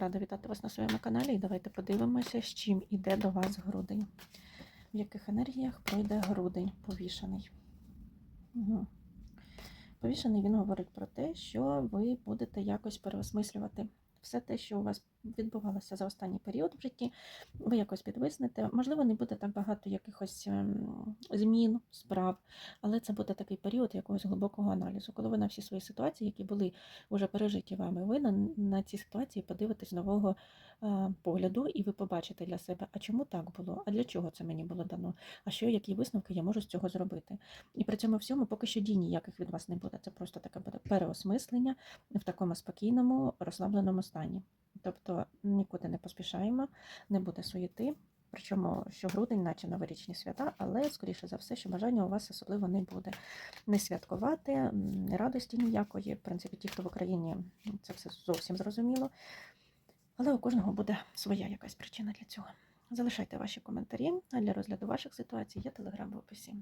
Рада вітати вас на своєму каналі і давайте подивимося, з чим іде до вас грудень. В яких енергіях пройде грудень повішений. Угу. Повішений він говорить про те, що ви будете якось переосмислювати все те, що у вас відбувалося за останній період в житті, ви якось підвиснете. Можливо, не буде так багато якихось ем, змін, справ, але це буде такий період якогось глибокого аналізу, коли ви на всі свої ситуації, які були вже пережиті вами, ви на, ці ситуації подивитесь нового е, погляду, і ви побачите для себе, а чому так було, а для чого це мені було дано, а що, які висновки я можу з цього зробити. І при цьому всьому поки що дій ніяких від вас не буде. Це просто таке буде переосмислення в такому спокійному, розслабленому стані. Тобто нікуди не поспішаємо, не буде суєти. Причому що грудень, наче новорічні свята, але скоріше за все, що бажання у вас особливо не буде. Не святкувати, м, радості ніякої. В принципі, ті, хто в Україні, це все зовсім зрозуміло. Але у кожного буде своя якась причина для цього. Залишайте ваші коментарі, а для розгляду ваших ситуацій є телеграм в описі.